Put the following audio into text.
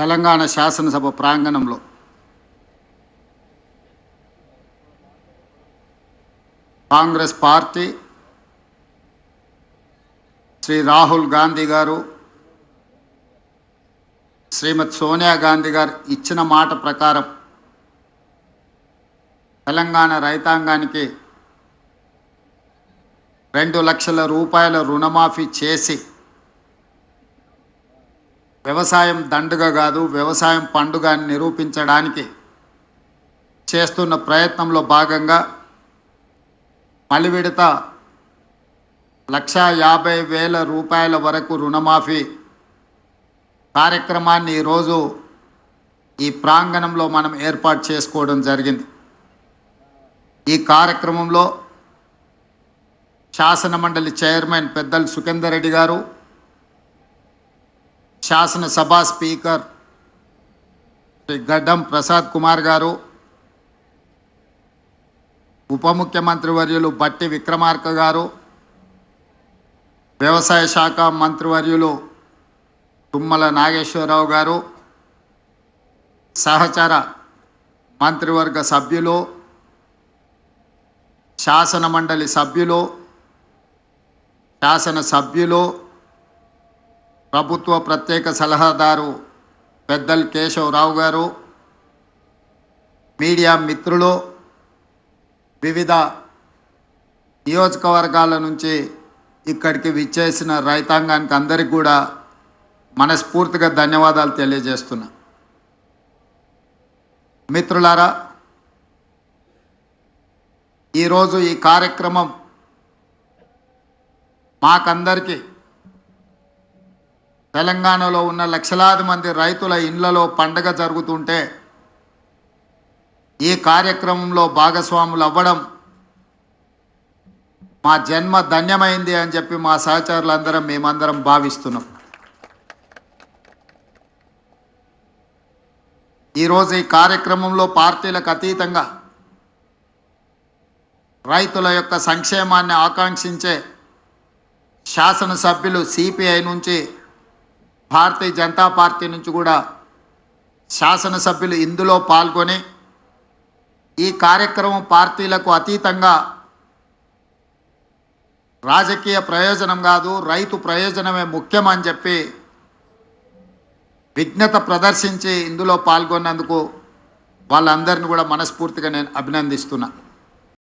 తెలంగాణ శాసనసభ ప్రాంగణంలో. కాంగ్రెస్ పార్టీ శ్రీ రాహుల్ గాంధీ గారు శ్రీమతి సోనియా గాంధీ గారు ఇచ్చిన మాట ప్రకారం తెలంగాణ రైతాంగానికి రెండు లక్షల రూపాయల రుణమాఫీ చేసి వ్యవసాయం దండుగ కాదు వ్యవసాయం పండుగ అని నిరూపించడానికి చేస్తున్న ప్రయత్నంలో భాగంగా మలి విడత లక్షా యాభై వేల రూపాయల వరకు రుణమాఫీ కార్యక్రమాన్ని ఈరోజు ఈ ప్రాంగణంలో మనం ఏర్పాటు చేసుకోవడం జరిగింది. ఈ కార్యక్రమంలో శాసన మండలి చైర్మన్ పెద్దలు సుఖేందర్ రెడ్డి గారు శాసనసభ స్పీకర్ శ్రీ గడ్డం ప్రసాద్ కుమార్ గారు ఉప ముఖ్యమంత్రి వర్యులు బట్టి విక్రమార్క గారు వ్యవసాయ శాఖ మంత్రివర్యులు తుమ్మల నాగేశ్వరరావు గారు సహచర మంత్రివర్గ సభ్యులు శాసన మండలి సభ్యులు శాసన సభ్యులు ప్రభుత్వ ప్రత్యేక సలహాదారు పెద్దల్ కేశవరావు గారు మీడియా మిత్రులు వివిధ నియోజకవర్గాల నుంచి ఇక్కడికి విచ్చేసిన రైతాంగానికి అందరికి కూడా మనస్ఫూర్తిగా ధన్యవాదాలు తెలియజేస్తున్నా. మిత్రులారా ఈరోజు ఈ కార్యక్రమం మాకందరికీ తెలంగాణలో ఉన్న లక్షలాది మంది రైతుల ఇండ్లలో పండగ జరుగుతుంటే ఈ కార్యక్రమంలో భాగస్వాములు అవ్వడం మా జన్మ ధన్యమైంది అని చెప్పి మా సహచరులందరం మేమందరం భావిస్తున్నాం. ఈరోజు ఈ కార్యక్రమంలో పార్టీలకు అతీతంగా రైతుల యొక్క సంక్షేమాన్ని ఆకాంక్షించే శాసనసభ్యులు సిపిఐ నుంచి భారతీయ జనతా పార్టీ నుంచి కూడా శాసనసభ్యులు ఇందులో పాల్గొని ఈ కార్యక్రమం పార్టీలకు అతీతంగా రాజకీయ ప్రయోజనం కాదు రైతు ప్రయోజనమే ముఖ్యమని చెప్పి విఘ్నత ప్రదర్శించి ఇందులో పాల్గొన్నందుకు వాళ్ళందరిని కూడా మనస్ఫూర్తిగా నేను అభినందిస్తున్నా.